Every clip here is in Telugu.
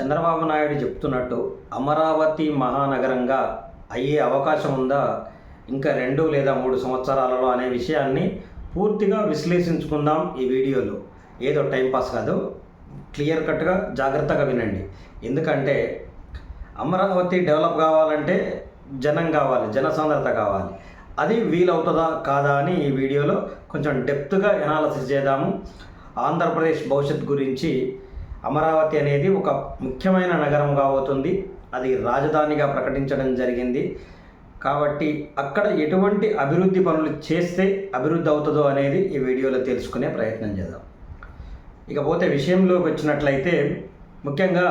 చంద్రబాబు నాయుడు చెప్తున్నట్టు అమరావతి మహానగరంగా అయ్యే అవకాశం ఉందా? ఇంకా రెండు లేదా మూడు సంవత్సరాలలో అనే విషయాన్ని పూర్తిగా విశ్లేషించుకుందాం ఈ వీడియోలో. ఏదో టైంపాస్ కాదు. క్లియర్ కట్గా జాగ్రత్తగా వినండి. ఎందుకంటే అమరావతి డెవలప్ కావాలంటే జనం కావాలి జనసాంద్రత కావాలి. అది వీలవుతుందా కాదా అని ఈ వీడియోలో కొంచెం డెప్త్గా ఎనాలసిస్ చేద్దాము. ఆంధ్రప్రదేశ్ భవిష్యత్ గురించి అమరావతి అనేది ఒక ముఖ్యమైన నగరం కాబోతుంది. అది రాజధానిగా ప్రకటించడం జరిగింది. కాబట్టి అక్కడ ఎటువంటి అభివృద్ధి పనులు చేస్తే అభివృద్ధి అవుతుందో అనేది ఈ వీడియోలో తెలుసుకునే ప్రయత్నం చేద్దాం. ఇకపోతే విషయంలోకి వచ్చినట్లయితే ముఖ్యంగా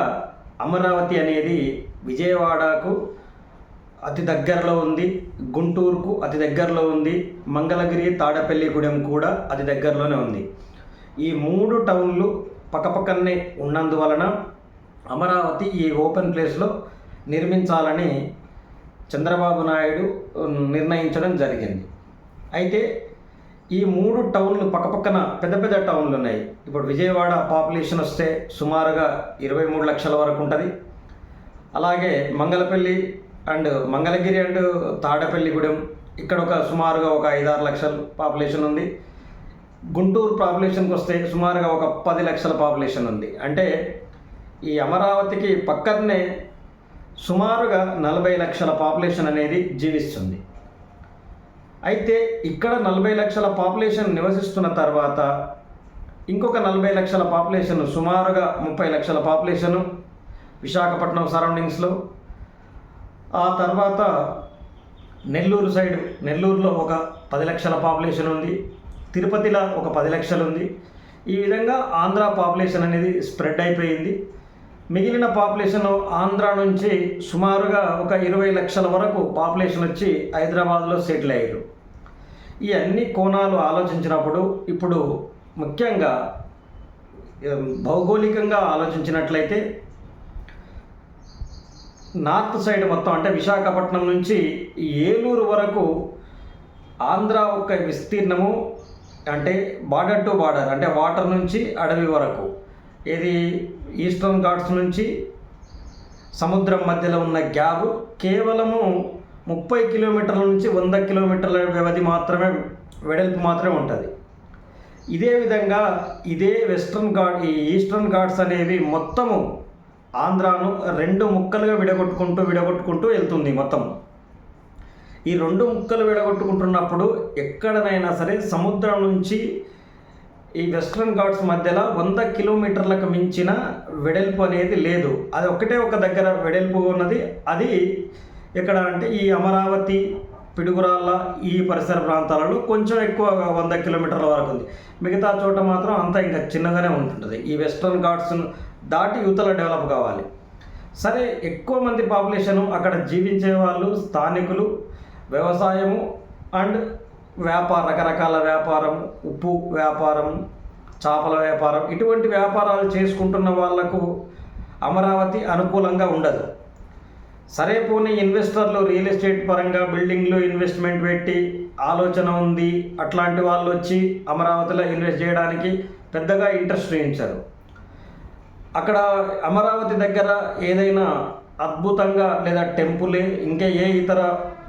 అమరావతి అనేది విజయవాడకు అతి దగ్గరలో ఉంది. గుంటూరుకు అతి దగ్గరలో ఉంది. మంగళగిరి తాడపల్లిగూడెం కూడా అతి దగ్గరలోనే ఉంది. ఈ మూడు టౌన్లు పక్కపక్కనే ఉన్నందువలన అమరావతి ఈ ఓపెన్ ప్లేస్లో నిర్మించాలని చంద్రబాబు నాయుడు నిర్ణయించడం జరిగింది. అయితే ఈ మూడు టౌన్లు పక్కపక్కన పెద్ద పెద్ద టౌన్లు ఉన్నాయి. ఇప్పుడు విజయవాడ పాపులేషన్ వస్తే సుమారుగా ఇరవై మూడు లక్షల వరకు ఉంటుంది. అలాగే మంగళపల్లి అండ్ మంగళగిరి అండ్ తాడపల్లిగూడెం ఇక్కడ ఒక సుమారుగా ఒక ఐదారు లక్షల పాపులేషన్ ఉంది. గుంటూరు పాపులేషన్కి వస్తే సుమారుగా ఒక పది లక్షల పాపులేషన్ ఉంది. అంటే ఈ అమరావతికి పక్కనే సుమారుగా నలభై లక్షల పాపులేషన్ అనేది జీవిస్తుంది. అయితే ఇక్కడ నలభై లక్షల పాపులేషన్ నివసిస్తున్న తర్వాత ఇంకొక నలభై లక్షల పాపులేషన్ సుమారుగా ముప్పై లక్షల పాపులేషను విశాఖపట్నం సరౌండింగ్స్లో ఆ తర్వాత నెల్లూరు సైడ్ నెల్లూరులో ఒక పది లక్షల పాపులేషన్ ఉంది. తిరుపతిలో ఒక పది లక్షలు ఉంది. ఈ విధంగా ఆంధ్ర పాపులేషన్ అనేది స్ప్రెడ్ అయిపోయింది. మిగిలిన పాపులేషన్ ఆంధ్ర నుంచి సుమారుగా ఒక ఇరవై లక్షల వరకు పాపులేషన్ వచ్చి హైదరాబాద్లో సెటిల్ అయ్యారు. ఈ అన్ని కోణాలు ఆలోచించినప్పుడు ఇప్పుడు ముఖ్యంగా భౌగోళికంగా ఆలోచించినట్లయితే నార్త్ సైడ్ మొత్తం అంటే విశాఖపట్నం నుంచి ఏలూరు వరకు ఆంధ్ర యొక్క విస్తీర్ణము అంటే బార్డర్ టు బార్డర్ అంటే వాటర్ నుంచి అడవి వరకు. ఇది ఈస్టర్న్ ఘాట్స్ నుంచి సముద్రం మధ్యలో ఉన్న గ్యాప్ కేవలము ముప్పై కిలోమీటర్ల నుంచి వంద కిలోమీటర్ల వ్యవధి మాత్రమే వెడల్పు మాత్రమే ఉంటుంది. ఇదే విధంగా ఇదే వెస్ట్రన్ ఘాట్ ఈ ఈస్టర్న్ ఘాట్స్ అనేవి మొత్తము ఆంధ్రాను రెండు ముక్కలుగా విడగొట్టుకుంటూ విడగొట్టుకుంటూ వెళ్తుంది మొత్తం ఈ రెండు ముక్కలు విడగొట్టుకుంటున్నప్పుడు ఎక్కడనైనా సరే సముద్రం నుంచి ఈ వెస్ట్రన్ ఘాట్స్ మధ్యలో వంద కిలోమీటర్లకు మించిన వెడల్పు అనేది లేదు. అది ఒకటే ఒక దగ్గర వెడల్పు ఉన్నది. అది ఎక్కడ అంటే ఈ అమరావతి పిడుగురాళ్ళ ఈ పరిసర ప్రాంతాలలో కొంచెం ఎక్కువ వంద కిలోమీటర్ల వరకు ఉంది. మిగతా చోట మాత్రం అంతా ఇంకా చిన్నగానే ఉంటుంటుంది. ఈ వెస్ట్రన్ ఘాట్స్ను దాటి యువతల డెవలప్ కావాలి. సరే ఎక్కువ మంది పాపులేషను అక్కడ జీవించే వాళ్ళు స్థానికులు వ్యవసాయము అండ్ వ్యాపార రకరకాల వ్యాపారం ఉప్పు వ్యాపారం చేపల వ్యాపారం ఇటువంటి వ్యాపారాలు చేసుకుంటున్న వాళ్ళకు అమరావతి అనుకూలంగా ఉండదు. సరే పోనీ ఇన్వెస్టర్లు రియల్ ఎస్టేట్ పరంగా బిల్డింగ్లు ఇన్వెస్ట్మెంట్ పెట్టి ఆలోచన ఉంది అట్లాంటి వాళ్ళు వచ్చి అమరావతిలో ఇన్వెస్ట్ చేయడానికి పెద్దగా ఇంట్రెస్ట్ చూపించరు. అక్కడ అమరావతి దగ్గర ఏదైనా అద్భుతంగా లేదా టెంపులే ఇంకా ఏ ఇతర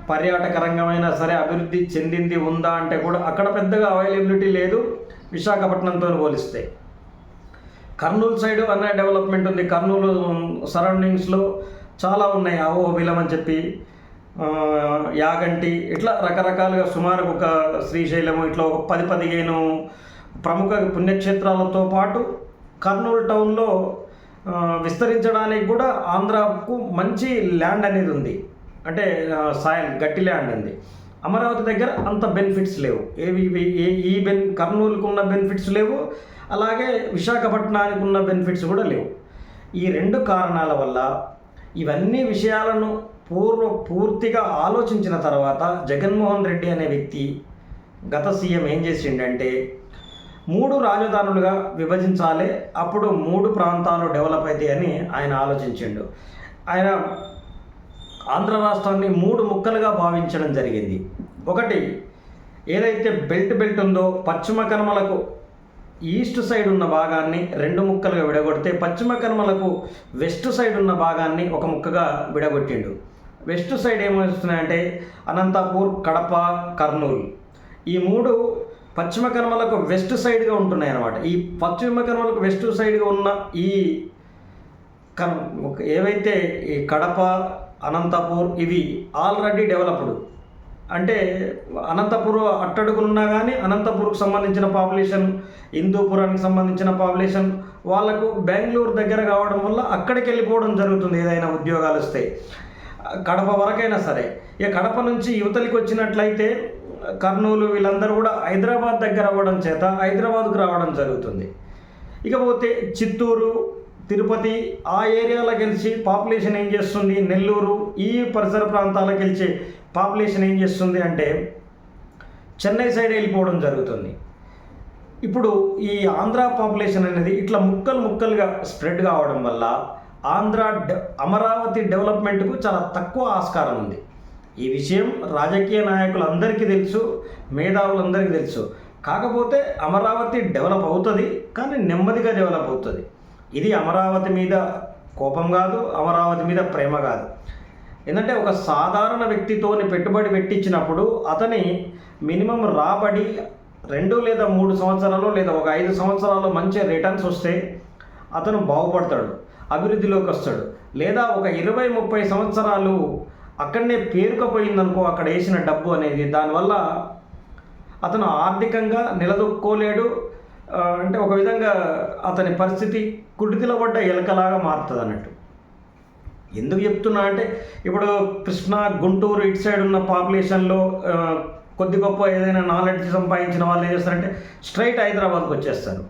పర్యాటక రంగమైనా సరే అభివృద్ధి చెందింది ఉందా అంటే కూడా అక్కడ పెద్దగా అవైలబిలిటీ లేదు. విశాఖపట్నంతో పోలిస్తే. కర్నూలు సైడ్ అన్న డెవలప్మెంట్ ఉంది. కర్నూలు సరౌండింగ్స్లో చాలా ఉన్నాయి. అహోబిలం అని చెప్పి యాగంటి ఇట్లా రకరకాలుగా సుమారు ఒక శ్రీశైలము ఇట్లా ఒక పది పదిహేను ప్రముఖ పుణ్యక్షేత్రాలతో పాటు కర్నూలు టౌన్లో విస్తరించడానికి కూడా ఆంధ్రాకు మంచి ల్యాండ్ అనేది ఉంది. అంటే సాయిల్ గట్టి ల్యాండ్ ఉంది అమరావతి దగ్గర అంత బెనిఫిట్స్ లేవు. ఏవి ఏ ఈ బెన్ కర్నూలుకు ఉన్న బెనిఫిట్స్ లేవు. అలాగే విశాఖపట్నానికి ఉన్న బెనిఫిట్స్ కూడా లేవు. ఈ రెండు కారణాల వల్ల ఇవన్నీ విషయాలను పూర్వ పూర్తిగా ఆలోచించిన తర్వాత జగన్మోహన్ రెడ్డి అనే వ్యక్తి గత సీఎం ఏం చేసిండంటే మూడు రాజధానులుగా విభజించాలి అప్పుడు మూడు ప్రాంతాలు డెవలప్ అవుతాయని ఆయన ఆలోచించిండు. ఆయన ఆంధ్ర రాష్ట్రాన్ని మూడు ముక్కలుగా భావించడం జరిగింది. ఒకటి ఏదైతే బెల్ట్ బెల్ట్ ఉందో పశ్చిమ కనుమలకు ఈస్ట్ సైడ్ ఉన్న భాగాన్ని రెండు ముక్కలుగా విడగొడితే పశ్చిమ కనుమలకు వెస్ట్ సైడ్ ఉన్న భాగాన్ని ఒక ముక్కగా విడగొట్టిండు. వెస్ట్ సైడ్ ఏమొస్తున్నాయంటే అనంతపూర్ కడప కర్నూలు. ఈ మూడు పశ్చిమ కనుమలకు వెస్ట్ సైడ్గా ఉంటున్నాయి అన్నమాట ఈ పశ్చిమ కనుమలకు వెస్ట్ సైడ్గా ఉన్న ఈ కన్ ఏవైతే ఈ కడప అనంతపూర్ ఇవి ఆల్రెడీ డెవలప్డ్. అంటే అనంతపూర్ అట్టడుగులున్నా కానీ అనంతపూర్కు సంబంధించిన పాపులేషన్ హిందూపురానికి సంబంధించిన పాపులేషన్ వాళ్ళకు బెంగళూరు దగ్గర కావడం వల్ల అక్కడికి వెళ్ళిపోవడం జరుగుతుంది ఏదైనా ఉద్యోగాలు వస్తే. కడప వరకైనా సరే. ఇక కడప నుంచి యువతలకి వచ్చినట్లయితే కర్నూలు వీళ్ళందరూ కూడా హైదరాబాద్ దగ్గర అవ్వడం చేత హైదరాబాద్కు రావడం జరుగుతుంది. ఇకపోతే చిత్తూరు తిరుపతి ఆ ఏరియాలో గెలిచి పాపులేషన్ ఏం చేస్తుంది? నెల్లూరు ఈ పరిసర ప్రాంతాలకు గెలిచి పాపులేషన్ ఏం చేస్తుంది అంటే చెన్నై సైడ్ వెళ్ళిపోవడం జరుగుతుంది. ఇప్పుడు ఈ ఆంధ్ర పాపులేషన్ అనేది ఇట్లా ముక్కలు ముక్కలుగా స్ప్రెడ్ కావడం వల్ల ఆంధ్ర డె అమరావతి డెవలప్మెంట్కు చాలా తక్కువ ఆస్కారం ఉంది. ఈ విషయం రాజకీయ నాయకులందరికీ తెలుసు మేధావులందరికీ తెలుసు. కాకపోతే అమరావతి డెవలప్ అవుతుంది కానీ నెమ్మదిగా డెవలప్ అవుతుంది. ఇది అమరావతి మీద కోపం కాదు అమరావతి మీద ప్రేమ కాదు. ఏంటంటే ఒక సాధారణ వ్యక్తితోని పెట్టుబడి పెట్టించినప్పుడు అతని మినిమం రాబడి రెండు లేదా మూడు సంవత్సరాలు లేదా ఒక ఐదు సంవత్సరాలు మంచి రిటర్న్స్ వస్తే అతను బాగుపడతాడు అభివృద్ధిలోకి వస్తాడు. లేదా ఒక ఇరవై ముప్పై సంవత్సరాలు అక్కడనే పేరుకపోయిందనుకో అక్కడ వేసిన డబ్బు అనేది దానివల్ల అతను ఆర్థికంగా నిలదొక్కోలేడు. అంటే ఒక విధంగా అతని పరిస్థితి కుడితిలో పడ్డ ఎలకలాగా మారుతుంది అన్నట్టు ఎందుకు చెప్తున్నా అంటే ఇప్పుడు కృష్ణా గుంటూరు ఇటు సైడ్ ఉన్న పాపులేషన్లో కొద్ది గొప్ప ఏదైనా నాలెడ్జ్ సంపాదించిన వాళ్ళు ఏం చేస్తారంటే స్ట్రైట్ హైదరాబాద్కి వచ్చేస్తారు.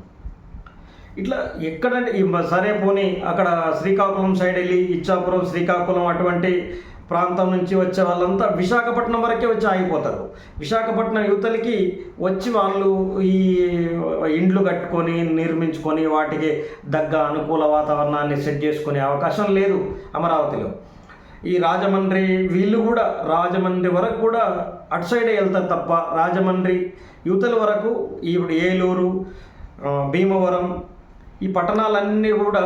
ఇట్లా ఎక్కడంటే సరే పోనీ అక్కడ శ్రీకాకుళం సైడ్ వెళ్ళి ఇచ్చాపురం శ్రీకాకుళం అటువంటి ప్రాంతం నుంచి వచ్చే వాళ్ళంతా విశాఖపట్నం వరకే వచ్చి ఆగిపోతారు. విశాఖపట్నం యువతలకి వచ్చి వాళ్ళు ఈ ఇండ్లు కట్టుకొని నిర్మించుకొని వాటికి దగ్గ అనుకూల వాతావరణాన్ని సెట్ చేసుకునే అవకాశం లేదు అమరావతిలో. ఈ రాజమండ్రి వీళ్ళు కూడా రాజమండ్రి వరకు కూడా అటు సైడే వెళ్తారు తప్ప రాజమండ్రి యువతల వరకు ఇప్పుడు ఏలూరు భీమవరం ఈ పట్టణాలన్నీ కూడా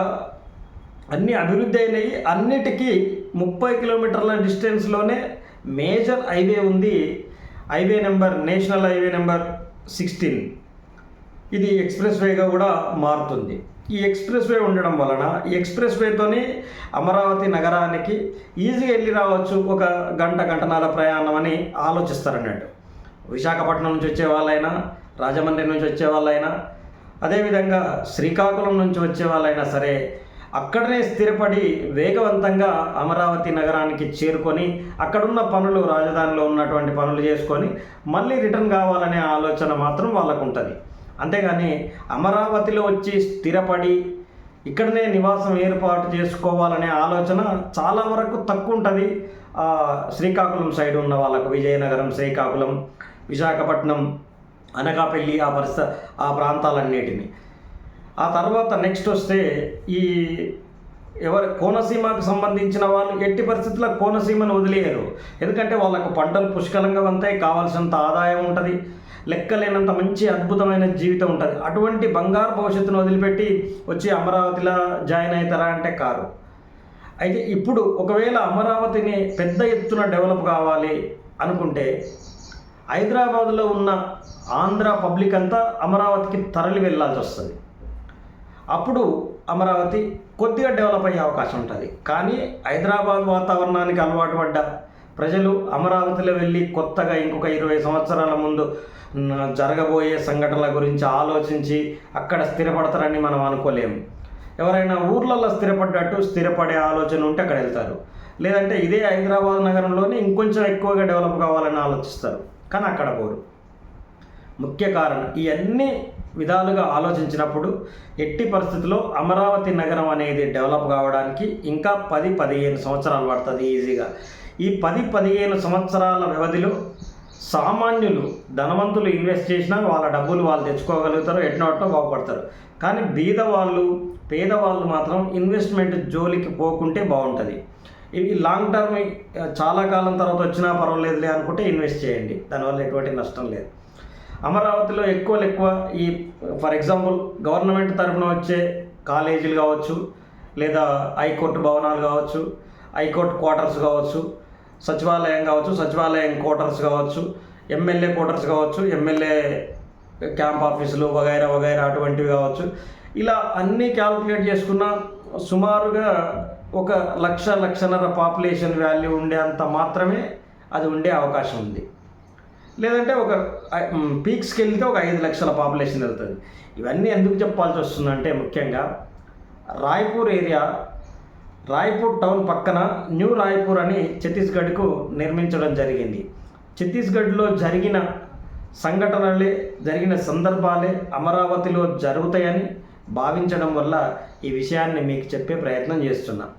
అన్నీ అభివృద్ధి అయినాయి అన్నిటికీ ముప్పై కిలోమీటర్ల డిస్టెన్స్లోనే మేజర్ హైవే ఉంది. Highway number national highway number sixteen. ఇది ఎక్స్ప్రెస్ వేగా కూడా మారుతుంది. ఈ ఎక్స్ప్రెస్ వే ఉండడం వలన ఈ ఎక్స్ప్రెస్ వేతోని అమరావతి నగరానికి ఈజీగా వెళ్ళి రావచ్చు ఒక గంట గంటనాల ప్రయాణం అని ఆలోచిస్తారన్నట్టు. విశాఖపట్నం నుంచి వచ్చే వాళ్ళైనా రాజమండ్రి నుంచి వచ్చే వాళ్ళైనా అదేవిధంగా శ్రీకాకుళం నుంచి వచ్చే వాళ్ళైనా సరే అక్కడనే స్థిరపడి వేగవంతంగా అమరావతి నగరానికి చేరుకొని అక్కడున్న పనులు రాజధానిలో ఉన్నటువంటి పనులు చేసుకొని మళ్ళీ రిటర్న్ కావాలనే ఆలోచన మాత్రం వాళ్ళకు ఉంటుంది అంతేగాని అమరావతిలో వచ్చి స్థిరపడి ఇక్కడనే నివాసం ఏర్పాటు చేసుకోవాలనే ఆలోచన చాలా వరకు తక్కువ ఉంటుంది శ్రీకాకుళం సైడ్ ఉన్న వాళ్ళకు విజయనగరం శ్రీకాకుళం విశాఖపట్నం అనకాపల్లి ఆ పరిస్థ ఆ ప్రాంతాలన్నిటిని. ఆ తర్వాత నెక్స్ట్ వస్తే ఈ ఎవరి కోనసీమకు సంబంధించిన వాళ్ళు ఎట్టి పరిస్థితుల్లో కోనసీమను వదిలేయరు. ఎందుకంటే వాళ్ళకు పంటలు పుష్కలంగా ఉంటాయి కావాల్సినంత ఆదాయం ఉంటుంది లెక్కలేనంత మంచి అద్భుతమైన జీవితం ఉంటుంది. అటువంటి బంగారు భవిష్యత్తును వదిలిపెట్టి వచ్చి అమరావతిలో జాయిన్ అవుతారా అంటే కారు అయితే ఇప్పుడు ఒకవేళ అమరావతిని పెద్ద ఎత్తున డెవలప్ కావాలి అనుకుంటే హైదరాబాద్లో ఉన్న ఆంధ్ర పబ్లిక్ అంతా అమరావతికి తరలి వెళ్ళాల్సి వస్తుంది. అప్పుడు అమరావతి కొద్దిగా డెవలప్ అయ్యే అవకాశం ఉంటుంది. కానీ హైదరాబాద్ వాతావరణానికి అలవాటు పడ్డ ప్రజలు అమరావతిలో వెళ్ళి కొత్తగా ఇంకొక ఇరవై సంవత్సరాల ముందు జరగబోయే సంఘటనల గురించి ఆలోచించి అక్కడ స్థిరపడతారని మనం అనుకోలేము ఎవరైనా ఊర్లలో స్థిరపడ్డట్టు స్థిరపడే ఆలోచన ఉంటే అక్కడ వెళ్తారు. లేదంటే ఇదే హైదరాబాద్ నగరంలోనే ఇంకొంచెం ఎక్కువగా డెవలప్ కావాలని ఆలోచిస్తారు. కానీ అక్కడ పోరు. ముఖ్య కారణం ఇవన్నీ విధాలుగా ఆలోచించినప్పుడు ఎట్టి పరిస్థితుల్లో అమరావతి నగరం అనేది డెవలప్ కావడానికి ఇంకా పది పదిహేను సంవత్సరాలు పడుతుంది ఈజీగా. ఈ పది పదిహేను సంవత్సరాల వ్యవధిలో సామాన్యులు ధనవంతులు ఇన్వెస్ట్ చేసినా వాళ్ళ డబ్బులు వాళ్ళు తెచ్చుకోగలుగుతారు ఎట్నోటో బాగుపడతారు. కానీ బీదవాళ్ళు పేదవాళ్ళు మాత్రం ఇన్వెస్ట్మెంట్ జోలికి పోకుంటే బాగుంటుంది. ఇవి లాంగ్ టర్మ్ చాలా కాలం తర్వాత వచ్చినా పర్వాలేదులే అనుకుంటే ఇన్వెస్ట్ చేయండి. దానివల్ల ఎటువంటి నష్టం లేదు. అమరావతిలో ఎక్కువ ఎక్కువ ఈ ఫర్ ఎగ్జాంపుల్ గవర్నమెంట్ తరఫున వచ్చే కాలేజీలు కావచ్చు లేదా హైకోర్టు భవనాలు కావచ్చు హైకోర్టు క్వార్టర్స్ కావచ్చు సచివాలయం కావచ్చు సచివాలయం క్వార్టర్స్ కావచ్చు ఎమ్మెల్యే క్వార్టర్స్ కావచ్చు ఎమ్మెల్యే క్యాంప్ ఆఫీసులు వగైరా వగైరా అటువంటివి కావచ్చు. ఇలా అన్నీ క్యాల్కులేట్ చేసుకున్న సుమారుగా ఒక లక్ష లక్షన్నర పాపులేషన్ వాల్యూ ఉండే అంత మాత్రమే అది ఉండే అవకాశం ఉంది. లేదంటే ఒక పీక్స్కి వెళ్తే ఒక ఐదు లక్షల పాపులేషన్ వెళ్తుంది. ఇవన్నీ ఎందుకు చెప్పాల్సి వస్తుందంటే ముఖ్యంగా రాయ్పూర్ ఏరియా రాయ్పూర్ టౌన్ పక్కన న్యూ రాయ్పూర్ అని ఛత్తీస్గఢ్కు నిర్మించడం జరిగింది. ఛత్తీస్గఢ్లో జరిగిన సంఘటనలే జరిగిన సందర్భాలే అమరావతిలో జరుగుతాయని భావించడం వల్ల ఈ విషయాన్ని మీకు చెప్పే ప్రయత్నం చేస్తున్నాను